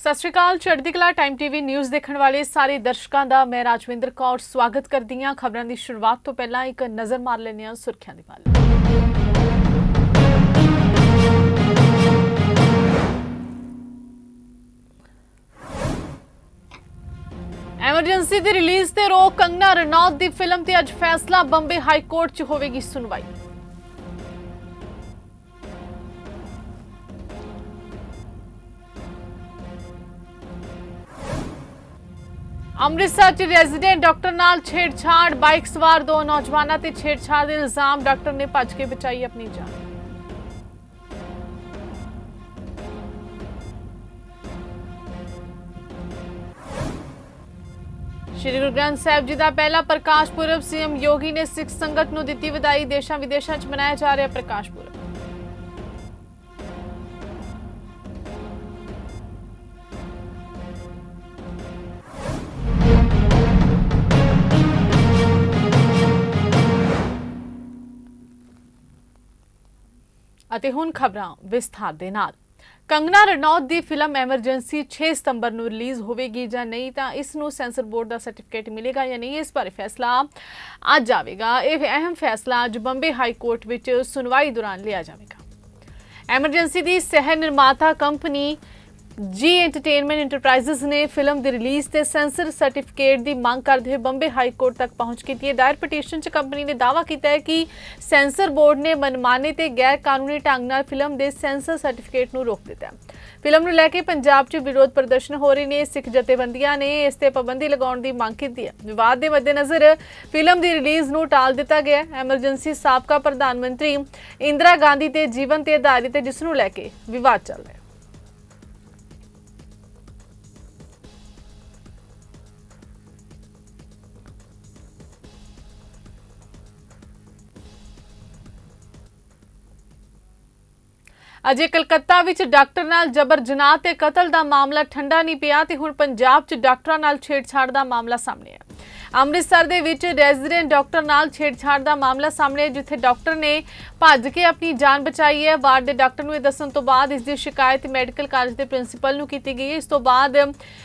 ਸਤਿ ਸ਼੍ਰੀ ਅਕਾਲ, ਚੜ੍ਹਦੀ Kala time TV news ਦੇਖਣ ਵਾਲੇ ਸਾਰੇ ਦਰਸ਼ਕਾਂ ਦਾ ਮੈਂ ਰਾਜਵਿੰਦਰ ਕੌਰ ਸਵਾਗਤ ਕਰਦੀ ਹਾਂ ਖਬਰਾਂ ਦੀ ਸ਼ੁਰੂਆਤ ਤੋਂ ਪਹਿਲਾਂ ਇੱਕ ਨਜ਼ਰ ਮਾਰ ਲੈਂਦੇ ਹਾਂ ਸੁਰਖੀਆਂ ਦੇ ਵੱਲ। ਐਮਰਜੈਂਸੀ ਦੀ ਰਿਲੀਜ਼ ਤੇ ਰੋਕ ਕੰਗਨਾ ਰਣੌਤ ਦੀ ਫਿਲਮ ਤੇ ਅੱਜ ਫੈਸਲਾ, ਬੰਬੇ ਹਾਈ ਕੋਰਟ 'ਚ ਹੋਵੇਗੀ ਸੁਣਵਾਈ। ਅੰਮ੍ਰਿਤਸਰ 'ਚ ਰੈਜ਼ੀਡੈਂਟ ਡਾਕਟਰ ਨਾਲ ਛੇੜਛਾੜ ਬਾਈਕ ਸਵਾਰ ਦੋ ਨੌਜਵਾਨਾਂ ਤੇ ਛੇੜਛਾੜ ਦੇ ਇਲਜ਼ਾਮ ਡਾਕਟਰ ਨੇ ਭੱਜ ਕੇ ਬਚਾਈ ਆਪਣੀ ਜਾਨ। ਸ਼੍ਰੀ ਗੁਰੂ ਗ੍ਰੰਥ ਸਾਹਿਬ ਜੀ ਦਾ ਪਹਿਲਾ ਪ੍ਰਕਾਸ਼ ਪੁਰਬ, ਸੀਐਮ ਯੋਗੀ ਨੇ ਸਿੱਖ ਸੰਗਤ ਨੂੰ ਦਿੱਤੀ ਵਧਾਈ ਦੇਸ਼ਾਂ ਵਿਦੇਸ਼ਾਂ 'ਚ ਮਨਾਇਆ ਜਾ ਰਿਹਾ ਪ੍ਰਕਾਸ਼ ਪੁਰਬ। ਅਤੇ ਹੁਣ ਖਬਰਾਂ ਵਿਸਥਾਰ ਦੇ ਨਾਲ। ਕੰਗਨਾ ਰਣੌਤ ਦੀ ਫਿਲਮ ਐਮਰਜੈਂਸੀ 6 ਸਤੰਬਰ ਨੂੰ ਰਿਲੀਜ਼ ਹੋਵੇਗੀ ਜਾਂ ਨਹੀਂ ਤਾਂ ਇਸ ਨੂੰ ਸੈਂਸਰ ਬੋਰਡ ਦਾ ਸਰਟੀਫਿਕੇਟ ਮਿਲੇਗਾ ਜਾਂ ਨਹੀਂ, ਇਸ ਬਾਰੇ ਫੈਸਲਾ ਅੱਜ ਆਵੇਗਾ। ਇਹ ਅਹਿਮ ਫੈਸਲਾ ਅੱਜ ਬੰਬੇ ਹਾਈ ਕੋਰਟ ਵਿੱਚ ਸੁਣਵਾਈ ਦੌਰਾਨ ਲਿਆ ਜਾਵੇਗਾ। ਐਮਰਜੈਂਸੀ ਦੀ ਸਹਿ ਨਿਰਮਾਤਾ ਕੰਪਨੀ ਜੀ ਐਂਟਰਟੇਨਮੈਂਟ ਇੰਟਰਪ੍ਰਾਈਜ਼ਸ ਨੇ ਫਿਲਮ ਦੀ ਰਿਲੀਜ਼ ਤੇ ਸੈਂਸਰ ਸਰਟੀਫਿਕੇਟ ਦੀ ਮੰਗ ਕਰਦੇ ਹੋਏ ਬੰਬੇ ਹਾਈ ਕੋਰਟ ਤੱਕ ਪਹੁੰਚ ਕੀਤੀ ਹੈ। ਦਾਇਰ ਪਟੀਸ਼ਨ 'ਚ ਕੰਪਨੀ ਨੇ ਦਾਅਵਾ ਕੀਤਾ ਹੈ ਕਿ ਸੈਂਸਰ ਬੋਰਡ ਨੇ ਮਨਮਾਨੇ ਤੇ ਗੈਰ ਕਾਨੂੰਨੀ ਢੰਗ ਨਾਲ ਫਿਲਮ ਦੇ ਸੈਂਸਰ ਸਰਟੀਫਿਕੇਟ ਨੂੰ ਰੋਕ ਦਿੱਤਾ ਫਿਲਮ ਨੂੰ ਲੈ ਕੇ ਪੰਜਾਬ 'ਚ ਵਿਰੋਧ ਪ੍ਰਦਰਸ਼ਨ ਹੋ ਰਹੇ ਨੇ। ਸਿੱਖ ਜਥੇਬੰਦੀਆਂ ਨੇ ਇਸ ਤੇ ਪਾਬੰਦੀ ਲਗਾਉਣ ਦੀ ਮੰਗ ਕੀਤੀ ਹੈ। ਵਿਵਾਦ ਦੇ ਮੱਦੇਨਜ਼ਰ ਫਿਲਮ ਦੀ ਰਿਲੀਜ਼ ਨੂੰ ਟਾਲ ਦਿੱਤਾ ਗਿਆ ਹੈ। ਐਮਰਜੈਂਸੀ ਸਾਬਕਾ ਪ੍ਰਧਾਨ ਮੰਤਰੀ ਇੰਦਰਾ ਗਾਂਧੀ ਦੇ ਜੀਵਨ ਤੇ ਆਧਾਰਿਤ ਹੈ, ਜਿਸ ਨੂੰ ਲੈ ਕੇ ਵਿਵਾਦ ਚੱਲ ਰਿਹਾ ਹੈ। ਅਜੇ ਕਲਕੱਤਾ ਵਿੱਚ ਡਾਕਟਰ ਨਾਲ ਜਬਰ ਜਨਾਹ ਤੇ ਕਤਲ ਦਾ ਮਾਮਲਾ ਠੰਡਾ ਨਹੀਂ ਪਿਆ ਤੇ ਹੁਣ ਪੰਜਾਬ 'ਚ ਡਾਕਟਰਾਂ ਨਾਲ ਛੇੜਛਾੜ ਦਾ ਮਾਮਲਾ ਸਾਹਮਣੇ ਆਇਆ। ਅੰਮ੍ਰਿਤਸਰ ਦੇ ਵਿੱਚ ਰੈਜ਼ੀਡੈਂਟ ਡਾਕਟਰ ਨਾਲ ਛੇੜਛਾੜ ਦਾ ਮਾਮਲਾ ਸਾਹਮਣੇ ਆਇਆ, ਜਿੱਥੇ ਡਾਕਟਰ ਨੇ ਭੱਜ ਕੇ ਆਪਣੀ ਜਾਨ ਬਚਾਈ ਹੈ। ਵਾਰਡ ਦੇ ਡਾਕਟਰ ਨੂੰ ਇਹ ਦੱਸਣ ਤੋਂ ਬਾਅਦ ਇਸ ਦੀ ਸ਼ਿਕਾਇਤ ਮੈਡੀਕਲ ਕਾਲਜ ਦੇ ਪ੍ਰਿੰਸੀਪਲ ਨੂੰ ਕੀਤੀ ਗਈ ਹੈ। ਇਸ ਤੋਂ ਬਾਅਦ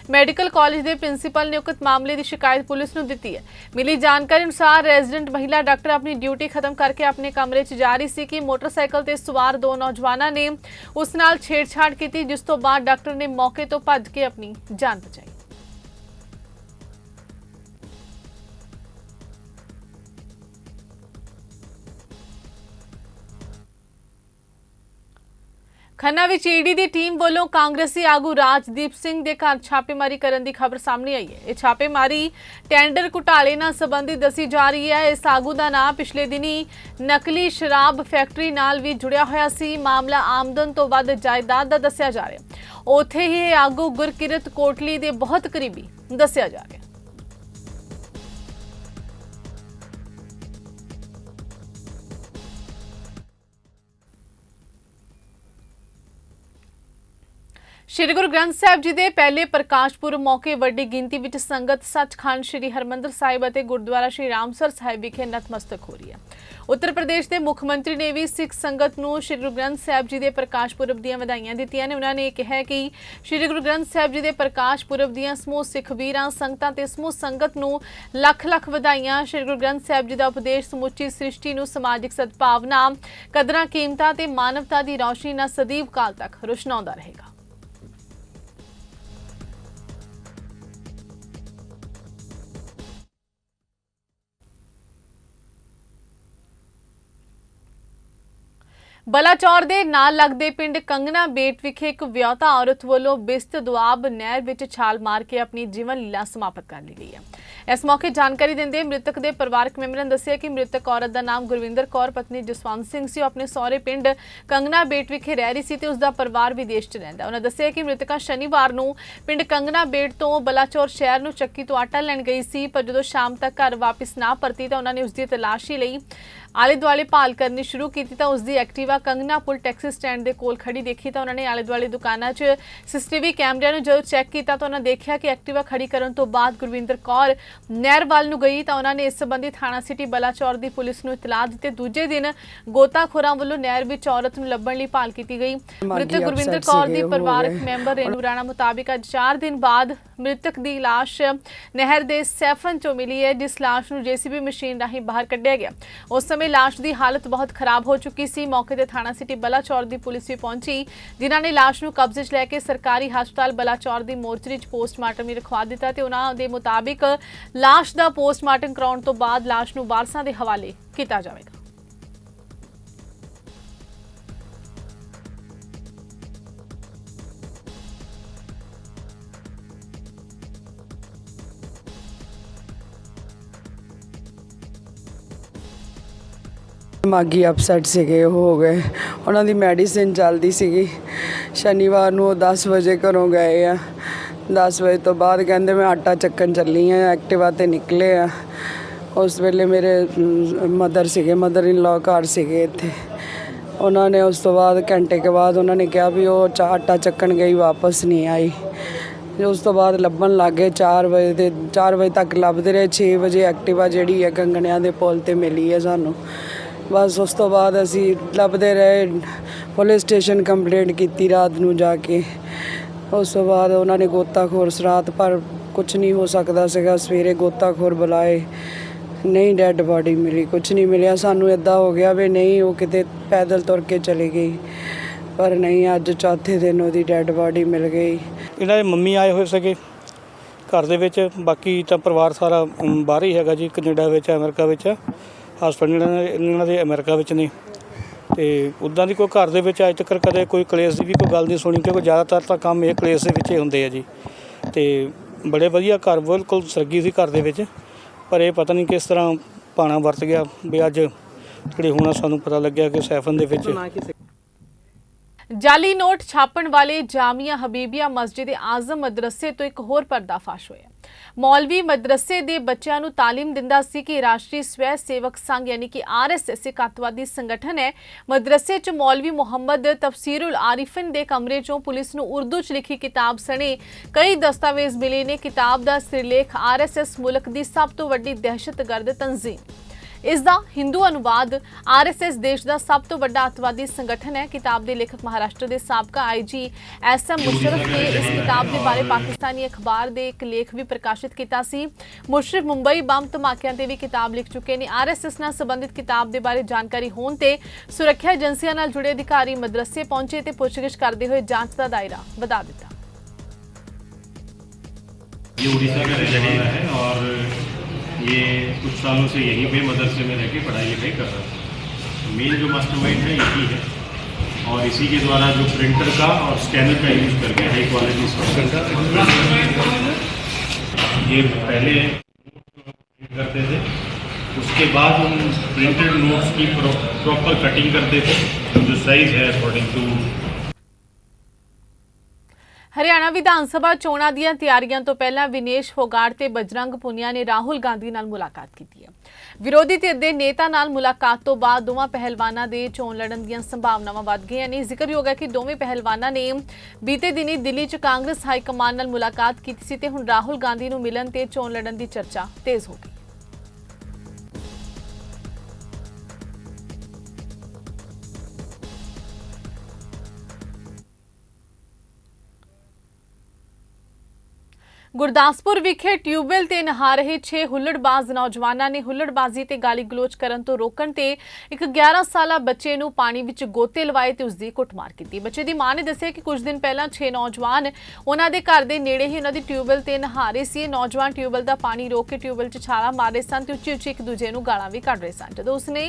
ਮੈਡੀਕਲ ਕਾਲਜ ਦੇ ਪ੍ਰਿੰਸੀਪਲ ਨੇ ਉਕਤ ਮਾਮਲੇ ਦੀ ਸ਼ਿਕਾਇਤ ਪੁਲਿਸ ਨੂੰ ਦਿੱਤੀ ਹੈ। ਮਿਲੀ ਜਾਣਕਾਰੀ ਅਨੁਸਾਰ ਰੈਜ਼ੀਡੈਂਟ ਮਹਿਲਾ ਡਾਕਟਰ ਆਪਣੀ ਡਿਊਟੀ ਖਤਮ ਕਰਕੇ ਆਪਣੇ ਕਮਰੇ 'ਚ ਜਾ ਰਹੀ ਸੀ ਕਿ ਮੋਟਰਸਾਈਕਲ ਤੇ ਸਵਾਰ ਦੋ ਨੌਜਵਾਨਾਂ ਨੇ ਉਸ ਨਾਲ ਛੇੜਛਾੜ ਕੀਤੀ, ਜਿਸ ਤੋਂ ਬਾਅਦ ਡਾਕਟਰ ਨੇ ਮੌਕੇ ਤੋਂ ਭੱਜ ਕੇ ਆਪਣੀ ਜਾਨ ਬਚਾਈ। ਖੰਨਾ ਵਿੱਚ ਈਡੀ ਦੀ ਟੀਮ ਵੱਲੋਂ ਕਾਂਗਰਸੀ ਆਗੂ ਰਾਜਦੀਪ ਸਿੰਘ ਦੇ ਘਰ ਛਾਪੇਮਾਰੀ ਕਰਨ ਦੀ ਖਬਰ ਸਾਹਮਣੇ ਆਈ ਹੈ। ਇਹ ਛਾਪੇਮਾਰੀ ਟੈਂਡਰ ਘੁਟਾਲੇ ਨਾਲ ਸੰਬੰਧਿਤ ਦੱਸੀ ਜਾ ਰਹੀ ਹੈ। ਇਸ ਆਗੂ ਦਾ ਨਾਮ ਪਿਛਲੇ ਦਿਨੀ ਨਕਲੀ ਸ਼ਰਾਬ ਫੈਕਟਰੀ ਨਾਲ ਵੀ ਜੁੜਿਆ ਹੋਇਆ ਸੀ। ਮਾਮਲਾ ਆਮਦਨ ਤੋਂ ਵੱਧ ਜਾਇਦਾਦ ਦਾ ਦੱਸਿਆ ਜਾ ਰਿਹਾ ਉੱਥੇ ਹੀ ਇਹ ਆਗੂ ਗੁਰਕਿਰਤ ਕੋਟਲੀ ਦੇ ਬਹੁਤ ਕਰੀਬੀ ਦੱਸਿਆ ਜਾ ਰਿਹਾ ਸ਼੍ਰੀ ਗੁਰੂ ਗ੍ਰੰਥ ਸਾਹਿਬ ਜੀ ਦੇ ਪਹਿਲੇ ਪ੍ਰਕਾਸ਼ ਪੁਰਬ ਮੌਕੇ ਵੱਡੀ ਗਿਣਤੀ ਵਿੱਚ ਸੰਗਤ ਸੱਚਖੰਡ ਸ਼੍ਰੀ ਹਰਮੰਦਰ ਸਾਹਿਬ ਅਤੇ ਗੁਰਦੁਆਰਾ ਸ਼੍ਰੀ ਰਾਮਸਰ ਸਾਹਿਬ ਵਿਖੇ ਨਤਮਸਤਕ ਹੋ ਰਹੀ ਹੈ। ਉੱਤਰ ਪ੍ਰਦੇਸ਼ ਦੇ ਮੁੱਖ ਮੰਤਰੀ ਨੇ ਵੀ ਸਿੱਖ ਸੰਗਤ ਨੂੰ ਸ਼੍ਰੀ ਗੁਰੂ ਗ੍ਰੰਥ ਸਾਹਿਬ ਜੀ ਦੇ ਪ੍ਰਕਾਸ਼ ਪੁਰਬ ਦੀਆਂ ਵਧਾਈਆਂ ਦਿੱਤੀਆਂ ਨੇ। ਉਹਨਾਂ ਨੇ ਕਿਹਾ ਕਿ ਸ਼੍ਰੀ ਗੁਰੂ ਗ੍ਰੰਥ ਸਾਹਿਬ ਜੀ ਦੇ ਪ੍ਰਕਾਸ਼ ਪੁਰਬ ਦੀਆਂ ਸਮੂਹ ਸਿੱਖ ਵੀਰਾਂ, ਸੰਗਤਾਂ ਤੇ ਸਮੂਹ ਸੰਗਤ ਨੂੰ ਲੱਖ ਲੱਖ ਵਧਾਈਆਂ। ਸ਼੍ਰੀ ਗੁਰੂ ਗ੍ਰੰਥ ਸਾਹਿਬ ਜੀ ਦਾ ਉਪਦੇਸ਼ ਸਮੁੱਚੀ ਸ੍ਰਿਸ਼ਟੀ ਨੂੰ ਸਮਾਜਿਕ ਸਦਭਾਵਨਾ, ਕਦਰਾਂ ਕੀਮਤਾਂ ਤੇ ਮਾਨਵਤਾ ਦੀ ਰੌਸ਼ਨੀ ਨਾਲ ਸਦੀਵ ਕਾਲ ਤੱਕ ਰੁਸ਼ਨਾਉਂਦਾ ਰਹੇਗਾ। ਬਲਾਚੌਰ ਦੇ ਨਾਲ ਲੱਗਦੇ ਪਿੰਡ ਕੰਗਨਾ ਬੇਟ ਵਿਖੇ ਇੱਕ ਵਿਆਹੁਤਾ ਔਰਤ ਵੱਲੋਂ ਬਿਸਤ ਦੁਆਬ ਨਹਿਰ ਵਿੱਚ ਛਾਲ ਮਾਰ ਕੇ ਆਪਣੀ ਜੀਵਨ ਲੀਲਾ ਸਮਾਪਤ ਕਰ ਲਈ ਗਈ ਹੈ। ਇਸ ਮੌਕੇ ਜਾਣਕਾਰੀ ਦਿੰਦੇ ਮ੍ਰਿਤਕ ਦੇ ਪਰਿਵਾਰਕ ਮੈਂਬਰਾਂ ਨੇ ਦੱਸਿਆ ਕਿ ਮ੍ਰਿਤਕ ਔਰਤ ਦਾ ਨਾਮ ਗੁਰਵਿੰਦਰ ਕੌਰ, ਪਤਨੀ ਜਸਵੰਤ ਸਿੰਘ ਸੀ। ਉਹ ਆਪਣੇ ਸਹੁਰੇ ਪਿੰਡ ਕੰਗਨਾ ਬੇਟ ਵਿਖੇ ਰਹਿ ਰਹੀ ਸੀ ਤੇ ਉਸ ਦਾ ਪਰਿਵਾਰ ਵਿਦੇਸ਼ 'ਚ ਰਹਿੰਦਾ। ਉਹਨਾਂ ਦੱਸਿਆ ਕਿ ਮ੍ਰਿਤਕਾ ਸ਼ਨੀਵਾਰ ਨੂੰ ਪਿੰਡ ਕੰਗਨਾ ਬੇਟ ਤੋਂ ਬਲਾਚੌਰ ਸ਼ਹਿਰ ਨੂੰ ਚੱਕੀ ਤੋਂ ਆਟਾ ਲੈਣ ਗਈ ਸੀ, ਪਰ ਜਦੋਂ ਸ਼ਾਮ ਤੱਕ ਘਰ ਵਾਪਸ ਨਾ ਪਰਤੀ ਤਾਂ ਉਹਨਾਂ ਨੇ ਉਸ ਦੀ ਤਲਾਸ਼ੀ ਲਈ ਆਲੇ ਦੁਆਲੇ ਭਾਲ ਕਰਨੀ ਸ਼ੁਰੂ ਕੀਤੀ ਤਾਂ ਉਸ ਦੀ Activa Kangana Pul taxi stand ਦੇ ਕੋਲ ਖੜੀ ਦੇਖੀ ਤਾਂ ਉਹਨਾਂ ਨੇ ਆਲੇ ਦੁਆਲੇ ਦੁਕਾਨਾਂ 'ਚ ਸੀਸੀਟੀਵੀ ਕੈਮਰਿਆਂ ਨੂੰ ਜਦੋਂ ਚੈੱਕ ਕੀਤਾ ਤਾਂ ਉਹਨਾਂ ਦੇਖਿਆ ਕਿ ਐਕਟਿਵਾ ਖੜੀ ਕਰਨ ਤੋਂ ਬਾਅਦ ਗੁਰਵਿੰਦਰ ਕੌਰ ਨਹਿਰ ਵੱਲ ਨੂੰ ਗਈ ਤਾਂ ਉਹਨਾਂ ਨੇ ਇਸ ਸੰਬੰਧੀ ਥਾਣਾ ਸਿਟੀ ਬਲਾਚੌਰ ਦੀ ਪੁਲਿਸ ਨੂੰ ਇਤਲਾਹ ਦਿੱਤੀ। ਦੂਜੇ ਦਿਨ ਗੋਤਾਖੋਰਾਂ ਵੱਲੋਂ ਨਹਿਰ ਵਿੱਚ ਔਰਤ ਨੂੰ ਲੱਭਣ ਲਈ ਭਾਲ ਕੀਤੀ ਗਈ। ਮ੍ਰਿਤਕ ਗੁਰਵਿੰਦਰ ਕੌਰ ਦੀ ਪਰਿਵਾਰਕ। ਮੈਂਬਰ ਰੇਨੂ ਰਾਣਾ ਮੁਤਾਬਿਕ ਅੱਜ 4 ਦਿਨ ਬਾਅਦ ਮ੍ਰਿਤਕ ਦੀ ਲਾਸ਼ ਨਹਿਰ ਦੇ ਸੈਫਨ ਚੋਂ ਮਿਲੀ ਹੈ ਜਿਸ ਲਾਸ਼ ਨੂੰ ਜੀਸੀਬੀ ਮਸ਼ੀਨ ਰਾਹੀਂ ਬਾਹਰ ਕੱਢਿਆ ਗਿਆ। ਉਸ ਸਮੇਂ ਲਾਸ਼ ਦੀ ਹਾਲਤ ਬਹੁਤ ਖਰਾਬ ਹੋ ਚੁੱਕੀ ਸੀ। ਮੌਕੇ ਤੇ ਥਾਣਾ ਸਿਟੀ ਬਲਾਚੌਰ ਦੀ ਪੁਲਿਸ ਵੀ ਪਹੁੰਚੀ ਜਿਨ੍ਹਾਂ ਨੇ ਲਾਸ਼ ਨੂੰ ਕਬਜ਼ੇ 'ਚ ਲੈ ਕੇ ਸਰਕਾਰੀ ਹਸਪਤਾਲ ਬਲਾਚੌਰ ਦੀ ਮੋਰਚਰੀ 'ਚ ਪੋਸਟਮਾਰਟਮ ਲਈ ਰਖਵਾ ਦਿੱਤਾ ਤੇ ਉਹਨਾਂ ਦੇ ਮੁਤਾਬਿਕ ਲਾਸ਼ ਦਾ ਪੋਸਟਮਾਰਟਮ ਕਰਾਉਣ ਤੋਂ ਬਾਅਦ ਲਾਸ਼ ਨੂੰ ਵਾਰਸਾਂ ਦੇ ਹਵਾਲੇ ਕੀਤਾ ਜਾਵੇਗਾ। ਮਾਗੀ ਅਪਸੈਟ ਸੀਗੇ, ਉਹ ਹੋ ਗਏ। ਉਹਨਾਂ ਦੀ ਮੈਡੀਸਿਨ ਚੱਲਦੀ ਸੀਗੀ। ਸ਼ਨੀਵਾਰ ਨੂੰ ਉਹ 10 ਵਜੇ ਘਰੋਂ ਗਏ ਆ। 10 ਵਜੇ ਤੋਂ ਬਾਅਦ ਕਹਿੰਦੇ, ਮੈਂ ਆਟਾ ਚੱਕਣ ਚੱਲੀ ਆ, ਐਕਟਿਵਾ ਤੇ ਨਿਕਲੇ ਆ। ਉਸ ਵੇਲੇ ਮੇਰੇ ਮਦਰ ਸੀਗੇ ਮਦਰ ਇਨ ਲਾ ਘਰ ਸੀਗੇ ਇੱਥੇ। ਉਹਨਾਂ ਨੇ ਉਸ ਤੋਂ ਬਾਅਦ, ਘੰਟੇ ਕੇ ਬਾਅਦ ਉਹਨਾਂ ਨੇ ਕਿਹਾ ਵੀ ਉਹ ਚਾ- ਆਟਾ ਚੱਕਣ ਗਈ, ਵਾਪਸ ਨਹੀਂ ਆਈ। ਉਸ ਤੋਂ ਬਾਅਦ ਲੱਭਣ ਲੱਗੇ 4 ਵਜੇ ਦੇ 4 ਵਜੇ ਤੱਕ ਲੱਭਦੇ ਰਹੇ। 6 ਵਜੇ ਐਕਟਿਵਾ ਜਿਹੜੀ ਹੈ ਕੰਗਣਿਆਂ ਦੇ ਪੁਲ ਤੇ ਮਿਲੀ ਹੈ ਸਾਨੂੰ। ਬਸ ਉਸ ਤੋਂ ਬਾਅਦ ਅਸੀਂ ਲੱਭਦੇ ਰਹੇ ਪੁਲਿਸ ਸਟੇਸ਼ਨ ਕੰਪਲੇਂਟ ਕੀਤੀ ਰਾਤ ਨੂੰ ਜਾ ਕੇ। ਉਸ ਤੋਂ ਬਾਅਦ ਉਹਨਾਂ ਨੇ ਗੋਤਾਖੋਰ ਰਾਤ ਪਰ ਕੁਝ ਨਹੀਂ ਹੋ ਸਕਦਾ ਸੀਗਾ, ਸਵੇਰੇ ਗੋਤਾਖੋਰ ਬੁਲਾਏ। ਨਹੀਂ ਡੈੱਡ ਬਾਡੀ ਮਿਲੀ ਕੁਝ ਨਹੀਂ ਮਿਲਿਆ। ਸਾਨੂੰ ਇਦਾਂ ਹੋ ਗਿਆ ਵੀ ਨਹੀਂ, ਉਹ ਕਿਤੇ ਪੈਦਲ ਤੁਰ ਕੇ ਚਲੀ ਗਈ। ਪਰ ਨਹੀਂ, ਅੱਜ ਚੌਥੇ ਦਿਨ ਉਹਦੀ ਡੈੱਡ ਬਾਡੀ ਮਿਲ ਗਈ। ਇਹਨਾਂ ਦੇ ਮੰਮੀ ਆਏ ਹੋਏ ਸੀਗੇ ਘਰ ਦੇ ਵਿੱਚ, ਬਾਕੀ ਤਾਂ ਪਰਿਵਾਰ ਸਾਰਾ ਬਾਹਰ ਹੀ ਹੈਗਾ ਜੀ, ਕੈਨੇਡਾ ਵਿੱਚ, ਅਮਰੀਕਾ ਵਿੱਚ। ਹਸਬੰਡ ਇਹਨਾਂ ਦੇ ਅਮਰੀਕਾ ਵਿੱਚ ਨੇ। ਤੇ ਉਦਾਂ ਦੀ ਕੋਈ ਘਰ ਦੇ ਵਿੱਚ ਅੱਜ ਤੱਕ ਕਦੇ ਕੋਈ ਕਲੇਸ਼ ਦੀ ਵੀ ਕੋਈ ਗੱਲ ਨਹੀਂ ਸੁਣੀ ਕਿਉਂਕਿ ਜ਼ਿਆਦਾਤਰ ਤਾਂ ਕੰਮ ਇਹ ਕਲੇਸ਼ ਦੇ ਵਿੱਚ ਹੀ ਹੁੰਦੇ ਆ ਜੀ। ਤੇ ਬੜੇ ਵਧੀਆ ਘਰ ਬਿਲਕੁਲ ਸਰਗੀ ਸੀ ਘਰ ਦੇ ਵਿੱਚ। ਪਰ ਇਹ ਪਤਾ ਨਹੀਂ ਕਿਸ ਤਰ੍ਹਾਂ ਪਾਣਾ ਵਰਤ ਗਿਆ ਵੀ ਅੱਜ ਜਿਹੜੇ ਹੁਣ ਸਾਨੂੰ ਪਤਾ ਲੱਗਿਆ ਕਿ ਸੈਫਨ ਦੇ ਵਿੱਚ ਜਾਲੀ ਨੋਟ ਛਾਪਣ ਵਾਲੇ ਜਾਮੀਆ ਹਬੀਬੀਆ ਮਸਜਿਦ ਆਜ਼ਮ ਮਦਰਸੇ ਤੋਂ ਇੱਕ ਹੋਰ ਪਰਦਾਫਾਸ਼ ਹੋਇਆ। ਮੌਲਵੀ ਮਦਰਸੇ ਦੇ ਬੱਚਿਆਂ ਨੂੰ ਤਾਲੀਮ ਦਿੰਦਾ ਸੀ ਕਿ ਰਾਸ਼ਟਰੀ ਸਵੈ ਸੇਵਕ ਸੰਘ, ਯਾਨੀ ਕਿ ਆਰਐਸਐਸ, ਇੱਕ ਅੱਤਵਾਦੀ ਸੰਗਠਨ ਹੈ। ਮਦਰਸੇ 'ਚ ਮੌਲਵੀ ਮੁਹੰਮਦ ਤਫਸੀਰੁਲ ਆਰਿਫਨ ਦੇ ਕਮਰੇ 'ਚੋਂ ਪੁਲਿਸ ਨੂੰ ਉਰਦੂ 'ਚ ਲਿਖੀ ਕਿਤਾਬ ਸਣੇ। ਕਈ ਦਸਤਾਵੇਜ਼ ਮਿਲੇ ਨੇ ਕਿਤਾਬ ਦਾ ਸਿਰਲੇਖ ਆਰਐਸਐਸ ਮੁਲਕ ਦੀ ਸਭ ਤੋਂ ਵੱਡੀ ਦਹਿਸ਼ਤਗਰਦ ਤਨਜ਼ੀਮ। ਇਸ ਦਾ ਹਿੰਦੂ ਅਨੁਵਾਦ ਆਰਐਸਐਸ ਦੇਸ਼ ਦਾ ਸਭ ਤੋਂ ਵੱਡਾ ਅਤਵਾਦੀ ਸੰਗਠਨ ਹੈ ਕਿਤਾਬ ਦੇ ਲੇਖਕ ਮਹਾਰਾਸ਼ਟਰ ਦੇ ਸਾਬਕਾ ਆਈਜੀ ਐਸਐਮ ਮੁਸ਼ਰਫ ਨੇ ਇਸ ਕਿਤਾਬ ਦੇ ਬਾਰੇ ਪਾਕਿਸਤਾਨੀ ਅਖਬਾਰ ਦੇ ਇੱਕ ਲੇਖ ਵੀ ਪ੍ਰਕਾਸ਼ਿਤ ਕੀਤਾ ਸੀ ਮੁਸ਼ਰਫ ਮੁੰਬਈ ਬੰਬ ਧਮਾਕਿਆਂ ਤੇ ਵੀ ਕਿਤਾਬ ਲਿਖ ਚੁੱਕੇ ਨੇ ਆਰਐਸਐਸ ਨਾਲ ਸੰਬੰਧਿਤ ਕਿਤਾਬ ਦੇ ਬਾਰੇ ਜਾਣਕਾਰੀ ਹੋਣ ਤੇ ਸੁਰੱਖਿਆ ਏਜੰਸੀਆਂ ਨਾਲ ਜੁੜੇ ਅਧਿਕਾਰੀ ਮਦਰਸੇ ਪਹੁੰਚੇ ਤੇ ਪੁੱਛਗਿੱਛ ਕਰਦੇ ਹੋਏ ਜਾਂਚ ਦਾ ਦਾਇਰਾ ਵਧਾ ਦਿੱਤਾ ये उड़ीसा का रहने वाला है और ये कुछ सालों से यहीं पे मदरसे में रह के पढ़ाई लिखाई कर रहा था। मेन जो मास्टरमाइंड है यही है। और इसी के द्वारा जो प्रिंटर का और स्कैनर का यूज़ करके हाई क्वालिटी ये पहले करते थे। उसके बाद हम प्रिंटेड नोट्स की प्रॉपर कटिंग करते थे, जो साइज़ है अकॉर्डिंग टू ਹਰਿਆਣਾ ਵਿਧਾਨ ਸਭਾ ਚੋਣਾਂ ਦੀਆਂ ਤਿਆਰੀਆਂ ਤੋਂ ਪਹਿਲਾਂ ਵਿਨੇਸ਼ ਫੋਗਾਟ ਤੇ ਬਜਰੰਗ ਪੁਨੀਆ ਨੇ ਰਾਹੁਲ ਗਾਂਧੀ ਨਾਲ ਮੁਲਾਕਾਤ ਕੀਤੀ ਹੈ। ਵਿਰੋਧੀ ਧਿਰ ਦੇ ਨੇਤਾ ਨਾਲ ਮੁਲਾਕਾਤ ਤੋਂ ਬਾਅਦ ਦੋਵਾਂ ਪਹਿਲਵਾਨਾਂ ਦੇ ਚੋਣ ਲੜਨ ਦੀਆਂ ਸੰਭਾਵਨਾਵਾਂ ਵੱਧ ਗਈਆਂ ਨੇ। ਜ਼ਿਕਰਯੋਗ ਹੈ ਕਿ ਦੋਵੇਂ ਪਹਿਲਵਾਨਾਂ ਨੇ ਬੀਤੇ ਦਿਨੀ ਦਿੱਲੀ 'ਚ ਕਾਂਗਰਸ ਹਾਈ ਕਮਾਨ ਨਾਲ ਮੁਲਾਕਾਤ ਕੀਤੀ ਸੀ ਤੇ ਹੁਣ ਰਾਹੁਲ ਗਾਂਧੀ ਨੂੰ ਮਿਲਣ ਤੇ ਚੋਣ ਲੜਨ ਦੀ ਚਰਚਾ ਤੇਜ਼ ਹੋ ਗਈ। ਗੁਰਦਾਸਪੁਰ ਵਿਖੇ ਟਿਊਬਵੈਲ ਤੇ ਨਹਾ ਰਹੇ 6 ਹੁੱਲੜਬਾਜ਼ ਨੌਜਵਾਨਾਂ ਨੇ ਹੁੱਲੜਬਾਜ਼ੀ ਤੇ ਗਾਲੀ ਗਲੋਚ ਕਰਨ ਤੋਂ ਰੋਕਣ ਤੇ ਇੱਕ 11 ਸਾਲਾ ਬੱਚੇ ਨੂੰ ਪਾਣੀ ਵਿੱਚ ਗੋਤੇ ਲਵਾਏ ਤੇ ਉਸ ਦੀ ਕੁੱਟਮਾਰ ਕੀਤੀ। ਬੱਚੇ ਦੀ ਮਾਂ ਨੇ ਦੱਸਿਆ ਕਿ ਕੁਝ ਦਿਨ ਪਹਿਲਾਂ 6 ਨੌਜਵਾਨ ਉਹਨਾਂ ਦੇ ਘਰ ਦੇ ਨੇੜੇ ਹੀ ਉਹਨਾਂ ਦੀ ਟਿਊਬਵੈਲ ਤੇ ਨਹਾ ਰਹੇ ਸੀ। ਨੌਜਵਾਨ ਟਿਊਬਵੈਲ ਦਾ ਪਾਣੀ ਰੋਕ ਕੇ ਟਿਊਬਵੈਲ 'ਚ ਛਾਲਾ ਮਾਰ ਰਹੇ ਸਨ ਤੇ ਉੱਚੀ ਉੱਚੀ ਇੱਕ ਦੂਜੇ ਨੂੰ ਗਾਲਾਂ ਵੀ ਕੱਢ ਰਹੇ ਸਨ। ਜਦੋਂ ਉਸਨੇ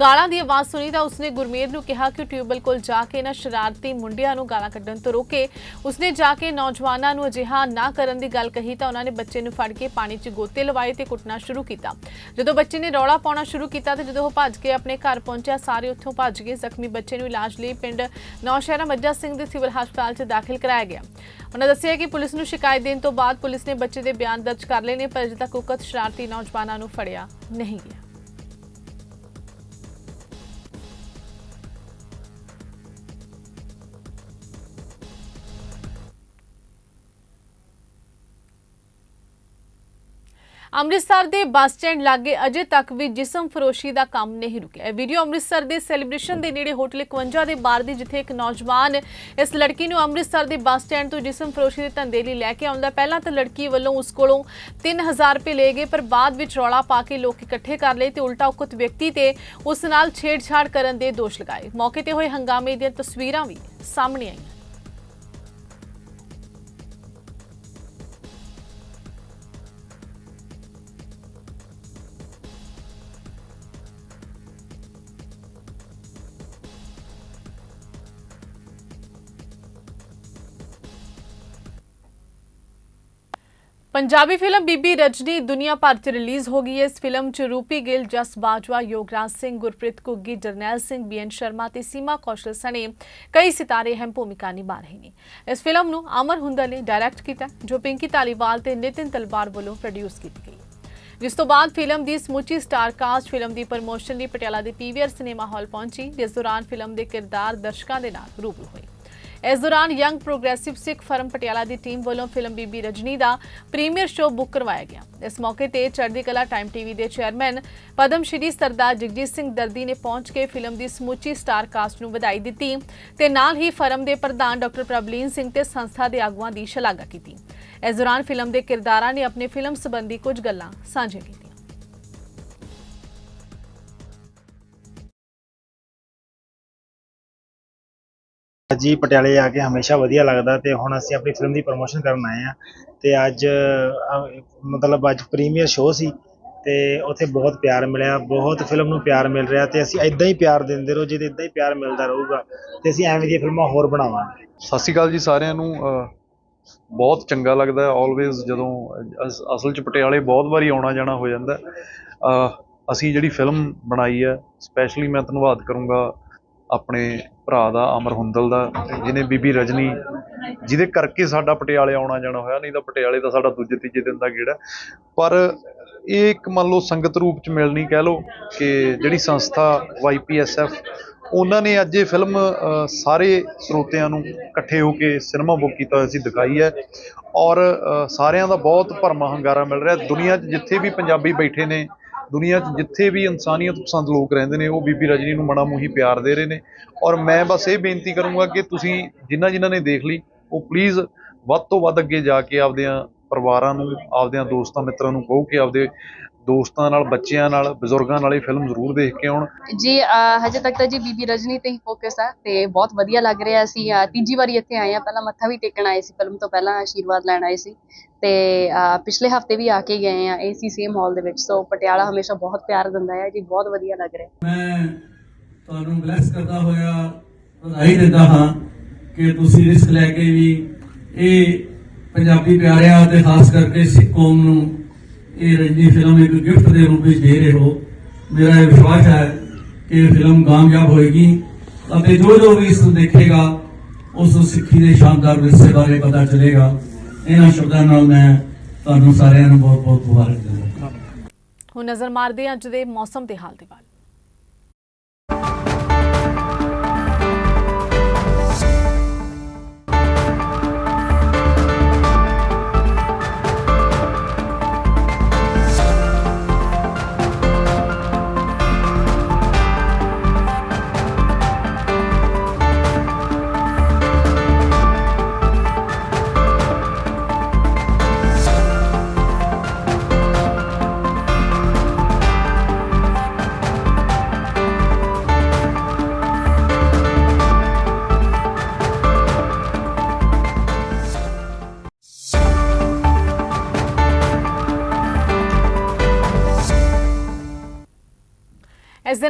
ਗਾਲਾਂ ਦੀ ਆਵਾਜ਼ ਸੁਣੀ ਤਾਂ ਉਸਨੇ ਗੁਰਮੇਰ ਨੂੰ ਕਿਹਾ ਕਿ ਉਹ ਟਿਊਬਵੈਲ ਕੋਲ ਜਾ ਕੇ ਇਹਨਾਂ ਸ਼ਰਾਰਤੀ ਮੁੰਡਿਆਂ ਨੂੰ ਗਾਲਾਂ ਕੱਢਣ ਤੋਂ ਰੋਕੇ। ਉਸਨੇ ਜਾ ਕੇ ਨੌਜਵਾਨਾਂ ਨੂੰ ਅਜਿਹਾ ਨਾ ਕਰਨ ਦੀ ਗੱਲ ਗੱਲ ਕਹੀ ਤਾਂ ਉਹਨਾਂ ਨੇ ਬੱਚੇ ਨੂੰ ਫੜ ਕੇ ਪਾਣੀ 'ਚ ਗੋਤੇ ਲਵਾਏ ਤੇ ਕੁੱਟਣਾ ਸ਼ੁਰੂ ਕੀਤਾ। ਜਦੋਂ ਬੱਚੇ ਨੇ ਰੌਲਾ ਪਾਉਣਾ ਸ਼ੁਰੂ ਕੀਤਾ ਤੇ ਜਦੋਂ ਉਹ ਭੱਜ ਕੇ ਆਪਣੇ ਘਰ ਪਹੁੰਚਿਆ, ਸਾਰੇ ਉੱਥੋਂ ਭੱਜ ਗਏ। ਜ਼ਖਮੀ ਬੱਚੇ ਨੂੰ ਇਲਾਜ ਲਈ ਪਿੰਡ ਨੌਸ਼ਹਿਰਾ ਮੱਜਾ ਸਿੰਘ ਦੇ ਸਿਵਲ ਹਸਪਤਾਲ 'ਚ ਦਾਖਲ ਕਰਾਇਆ ਗਿਆ। ਉਹਨਾਂ ਦੱਸਿਆ ਕਿ ਪੁਲਿਸ ਨੂੰ ਸ਼ਿਕਾਇਤ ਦੇਣ ਤੋਂ ਬਾਅਦ ਪੁਲਿਸ ਨੇ ਬੱਚੇ ਦੇ ਬਿਆਨ ਦਰਜ ਕਰ ਲਏ ਨੇ, ਪਰ ਅਜੇ ਤੱਕ ਉਕਤ ਸ਼ਰਾਰਤੀ ਨੌਜਵਾਨਾਂ ਨੂੰ ਫੜਿਆ ਨਹੀਂ ਗਿਆ। ਅੰਮ੍ਰਿਤਸਰ ਦੇ ਬੱਸ ਸਟੈਂਡ ਲਾਗੇ ਅਜੇ ਤੱਕ ਵੀ ਜਿਸਮ ਫਰੋਸ਼ੀ ਦਾ ਕੰਮ ਨਹੀਂ ਰੁਕਿਆ। ਇਹ ਵੀਡੀਓ ਅੰਮ੍ਰਿਤਸਰ ਦੇ ਸੈਲੀਬ੍ਰੇਸ਼ਨ ਦੇ ਨੇੜੇ ਹੋਟਲ 51 ਦੇ ਬਾਹਰ ਦੀ, ਜਿੱਥੇ ਇੱਕ ਨੌਜਵਾਨ ਇਸ ਲੜਕੀ ਨੂੰ ਅੰਮ੍ਰਿਤਸਰ ਦੇ ਬੱਸ ਸਟੈਂਡ ਤੋਂ ਜਿਸਮ ਫਰੋਸ਼ੀ ਦੇ ਧੰਦੇ ਲਈ ਲੈ ਕੇ ਆਉਂਦਾ। ਪਹਿਲਾਂ ਤਾਂ ਲੜਕੀ ਵੱਲੋਂ ਉਸ ਕੋਲੋਂ 3000 ਰੁਪਏ ਲਏ ਗਏ, ਪਰ ਬਾਅਦ ਵਿੱਚ ਰੌਲਾ ਪਾ ਕੇ ਲੋਕ ਇਕੱਠੇ ਕਰ ਲਏ ਤੇ ਉਲਟਾ ਉਕਤ ਵਿਅਕਤੀ ਤੇ ਉਸ ਨਾਲ ਛੇੜਛਾੜ ਕਰਨ ਦੇ ਦੋਸ਼ ਲਗਾਏ। ਮੌਕੇ ਤੇ ਹੋਏ ਹੰਗਾਮੇ ਦੀਆਂ ਤਸਵੀਰਾਂ ਵੀ ਸਾਹਮਣੇ ਆਈਆਂ। ਪੰਜਾਬੀ ਫਿਲਮ ਬੀਬੀ ਰਜਨੀ ਦੁਨੀਆ ਭਰ 'ਚ ਰਿਲੀਜ਼ ਹੋ ਗਈ ਹੈ। ਇਸ ਫਿਲਮ 'ਚ ਰੂਪੀ ਗਿੱਲ, ਜਸ ਬਾਜਵਾ, ਯੋਗਰਾਜ ਸਿੰਘ, ਗੁਰਪ੍ਰੀਤ ਕੁੱਗੀ ਜਰਨੈਲ ਸਿੰਘ ਬੀਐਨ ਸ਼ਰਮਾ ਤੇ ਸੀਮਾ ਕੌਸ਼ਲ ਸਣੇ ਕਈ ਸਿਤਾਰੇ ਅਹਿਮ ਭੂਮਿਕਾ ਨਿਭਾ ਰਹੇ ਨੇ। ਇਸ ਫਿਲਮ ਨੂੰ ਅਮਰ ਹੁੰਦਲ ਨੇ ਡਾਇਰੈਕਟ ਕੀਤਾ, ਜੋ ਪਿੰਕੀ ਧਾਲੀਵਾਲ ਤੇ ਨਿਤਿਨ ਤਲਵਾਰ ਵੱਲੋਂ ਪ੍ਰੋਡਿਊਸ ਕੀਤੀ ਗਈ। ਜਿਸ ਤੋਂ ਬਾਅਦ ਫਿਲਮ ਦੀ ਸਮੁੱਚੀ ਸਟਾਰ ਕਾਸਟ ਫਿਲਮ ਦੀ ਪ੍ਰਮੋਸ਼ਨ ਲਈ ਪਟਿਆਲਾ ਦੇ ਪੀਵੀਆਰ ਸਿਨੇਮਾ ਹਾਲ ਪਹੁੰਚੀ, ਜਿਸ ਦੌਰਾਨ ਫਿਲਮ ਦੇ ਕਿਰਦਾਰ ਦਰਸ਼ਕਾਂ ਦੇ ਨਾਲ ਰੂਬਰੂ ਹੋਏ। ਇਸ ਦੌਰਾਨ young progressive Sikh forum Patiala ਦੀ ਟੀਮ ਵੱਲੋਂ ਫਿਲਮ ਬੀਬੀ ਰਜਨੀ ਦਾ ਪ੍ਰੀਮੀਅਰ ਸ਼ੋਅ ਬੁੱਕ ਕਰਵਾਇਆ ਗਿਆ। ਇਸ ਮੌਕੇ ਤੇ ਚੜ੍ਹਦੀ ਕਲਾ ਟਾਈਮ ਟੀਵੀ ਦੇ ਚੇਅਰਮੈਨ ਪਦਮ ਸ਼੍ਰੀ ਸਰਦਾਰ ਜਗਜੀਤ ਸਿੰਘ ਦਰਦੀ ਨੇ ਪਹੁੰਚ ਕੇ ਫਿਲਮ ਦੀ ਸਮੁੱਚੀ ਸਟਾਰ ਕਾਸਟ ਨੂੰ ਵਧਾਈ ਦਿੱਤੀ ਤੇ ਨਾਲ ਹੀ ਫਰਮ ਦੇ ਪ੍ਰਧਾਨ ਡਾਕਟਰ ਪ੍ਰਬਲੀਨ ਸਿੰਘ ਤੇ ਸੰਸਥਾ ਦੇ ਆਗੂਆਂ ਦੀ ਸ਼ਲਾਘਾ ਕੀਤੀ। ਇਸ ਦੌਰਾਨ ਫਿਲਮ ਦੇ ਕਿਰਦਾਰਾਂ ਨੇ ਆਪਣੇ ਫਿਲਮ ਸੰਬੰਧੀ ਕੁਝ ਗੱਲਾਂ ਸਾਂਝੀਆਂ ਕੀਤੀਆਂ। ਜੀ ਪਟਿਆਲੇ ਆ ਕੇ ਹਮੇਸ਼ਾ ਵਧੀਆ ਲੱਗਦਾ ਤੇ ਹੁਣ ਅਸੀਂ ਆਪਣੀ ਫਿਲਮ ਦੀ ਪ੍ਰੋਮੋਸ਼ਨ ਕਰਨ ਆਏ ਆ ਤੇ ਅੱਜ ਅ, ਮਤਲਬ ਅੱਜ ਪ੍ਰੀਮੀਅਰ ਸ਼ੋਅ ਸੀ ਤੇ ਉੱਥੇ ਬਹੁਤ ਪਿਆਰ ਮਿਲਿਆ ਬਹੁਤ ਫਿਲਮ ਨੂੰ ਪਿਆਰ ਮਿਲ ਰਿਹਾ ਤੇ ਅਸੀਂ ਇਦਾਂ ਹੀ ਪਿਆਰ ਦਿੰਦੇ ਰਹੋ ਜੇ ਇਦਾਂ ਹੀ ਪਿਆਰ ਮਿਲਦਾ ਰਹੂਗਾ ਤੇ ਅਸੀਂ ਐਵੇਂ ਦੀਆਂ ਫਿਲਮਾਂ ਹੋਰ ਬਣਾਵਾਂਗੇ ਸਤਿ ਸ਼੍ਰੀ ਅਕਾਲ ਜੀ ਸਾਰਿਆਂ ਨੂੰ ਅਹ ਬਹੁਤ ਚੰਗਾ ਲੱਗਦਾ ਹੈ ਆਲਵੇਜ਼ ਜਦੋਂ ਅਸ- ਅਸਲ 'ਚ ਪਟਿਆਲੇ ਬਹੁਤ ਵਾਰੀ ਆਉਣਾ ਜਾਣਾ ਹੋ ਜਾਂਦਾ ਹੈ। ਅਹ ਅਸੀਂ ਜਿਹੜੀ ਫਿਲਮ ਬਣਾਈ ਹੈ ਸਪੈਸ਼ਲੀ ਮੈਂ ਧੰਨਵਾਦ ਕਰੂੰਗਾ ਆਪਣੇ ਭਰਾ ਦਾ ਅਮਰ ਹੁੰਦਲ ਦਾ ਜਿਹਨੇ ਬੀਬੀ ਰਜਨੀ, ਜਿਹਦੇ ਕਰਕੇ ਸਾਡਾ ਪਟਿਆਲੇ ਆਉਣਾ ਜਾਣਾ ਹੋਇਆ, ਨਹੀਂ ਤਾਂ ਪਟਿਆਲੇ ਦਾ ਸਾਡਾ ਦੂਜੇ ਤੀਜੇ ਦਿਨ ਦਾ ਗੇੜਾ। ਪਰ ਇਹ ਇੱਕ ਮੰਨ ਲਓ ਸੰਗਤ ਰੂਪ 'ਚ ਮਿਲਣੀ ਕਹਿ ਲਓ ਕਿ ਜਿਹੜੀ ਸੰਸਥਾ ਵਾਈਪੀਐਸਐਫ ਉਹਨਾਂ ਨੇ ਅੱਜ ਇਹ ਫਿਲਮ ਸਾਰੇ ਸਰੋਤਿਆਂ ਨੂੰ ਇਕੱਠੇ ਹੋ ਕੇ ਸਿਨੇਮਾ ਬੁੱਕ ਕੀਤਾ ਹੋਇਆ ਸੀ, ਦਿਖਾਈ ਹੈ। ਔਰ ਸਾਰਿਆਂ ਦਾ ਬਹੁਤ ਭਰਮਾ ਹੰਗਾਰਾ ਮਿਲ ਰਿਹਾ। ਦੁਨੀਆ 'ਚ ਜਿੱਥੇ ਵੀ ਪੰਜਾਬੀ ਬੈਠੇ ਨੇ ਦੁਨੀਆ 'ਚ ਜਿੱਥੇ ਵੀ ਇਨਸਾਨੀਅਤ ਪਸੰਦ ਲੋਕ ਰਹਿੰਦੇ ਨੇ, ਉਹ ਬੀਬੀ ਰਜਨੀ ਨੂੰ ਮਨਾ ਮੂੰਹੀ ਪਿਆਰ ਦੇ ਰਹੇ ਨੇ। ਔਰ ਮੈਂ ਬਸ ਇਹ ਬੇਨਤੀ ਕਰੂੰਗਾ ਕਿ ਤੁਸੀਂ ਜਿਨ੍ਹਾਂ ਜਿਨ੍ਹਾਂ ਨੇ ਦੇਖ ਲਈ, ਉਹ ਪਲੀਜ਼ ਵੱਧ ਤੋਂ ਵੱਧ ਅੱਗੇ ਜਾ ਕੇ ਆਪਦਿਆਂ ਪਰਿਵਾਰਾਂ ਨੂੰ, ਆਪਦਿਆਂ ਦੋਸਤਾਂ ਮਿੱਤਰਾਂ ਨੂੰ ਕਹੋ ਕਿ ਆਪਦੇ ਦੋਸਤਾਂ ਨਾਲ ਬੱਚਿਆਂ ਨਾਲ ਬਜ਼ੁਰਗਾਂ ਨਾਲ ਇਹ ਫਿਲਮ ਜ਼ਰੂਰ ਦੇਖ ਕੇ ਆਉਣ। ਜੀ ਹਜੇ ਤੱਕ ਤਾਂ ਜੀ ਬੀਬੀ ਰਜਨੀ ਤੇ ਹੀ ਫੋਕਸ ਆ ਤੇ ਬਹੁਤ ਵਧੀਆ ਲੱਗ ਰਿਹਾ ਅਸੀਂ ਅਹ ਤੀਜੀ ਵਾਰੀ ਇੱਥੇ ਆਏ ਆ। ਪਹਿਲਾਂ ਮੱਥਾ ਵੀ ਟੇਕਣ ਆਏ ਸੀ। ਫਿਲਮ ਤੋਂ ਪਹਿਲਾਂ ਆਸ਼ੀਰਵਾਦ ਲੈਣ ਆਏ ਸੀ। ਤੇ ਪਿਛਲੇ ਹਫ਼ਤੇ ਵੀ ਆ ਕੇ ਗਏ ਆ। ਏਸੀ ਸੇਮ ਹਾਲ ਦੇ ਵਿੱਚ। ਸੋ ਪਟਿਆਲਾ ਹਮੇਸ਼ਾ ਬਹੁਤ ਪਿਆਰ ਦਿੰਦਾ ਹੈ ਜੀ ਬਹੁਤ ਵਧੀਆ ਲੱਗ ਰਿਹਾ। ਮੈਂ ਤੁਹਾਨੂੰ ਬਲੈਸ ਕਰਦਾ ਹੋਇਆ ਵਧਾਈ ਦਿੰਦਾ ਹਾਂ ਕਿ ਤੁਸੀਂ ਰਿਸਕ ਲੈ ਕੇ ਵੀ ਇਹ ਪੰਜਾਬੀ ਪਿਆਰਿਆਂ ਅਤੇ ਖਾਸ ਕਰਕੇ ਸਿੱਖ ਕੌਮ ਨੂੰ ਇਹ ਰਜਨੀ ਫਿਲਮ ਇੱਕ ਗਿਫਟ ਦੇ ਰੂਪ ਵਿੱਚ ਦੇ ਰਹੇ ਹੋ। ਮੇਰਾ ਇਹ ਵਿਸ਼ਵਾਸ ਹੈ ਕਿ ਇਹ ਫਿਲਮ ਕਾਮਯਾਬ ਹੋਏਗੀ ਅਤੇ ਜੋ ਜੋ ਵੀ ਇਸ ਨੂੰ ਦੇਖੇਗਾ, ਉਸ ਨੂੰ ਸਿੱਖੀ ਦੇ ਸ਼ਾਨਦਾਰ ਵਿਰਸੇ ਬਾਰੇ ਪਤਾ ਚੱਲੇਗਾ। ਇਹਨਾਂ ਸ਼ਬਦਾਂ ਨਾਲ ਮੈਂ ਤੁਹਾਨੂੰ ਸਾਰਿਆਂ ਨੂੰ ਬਹੁਤ ਬਹੁਤ ਮੁਬਾਰਕ ਦਿੰਦਾ ਹੁਣ ਨਜ਼ਰ ਮਾਰਦੇ ਹਾਂ ਅੱਜ ਦੇ ਮੌਸਮ ਦੇ ਹਾਲ ਦੇ ਵੱਲ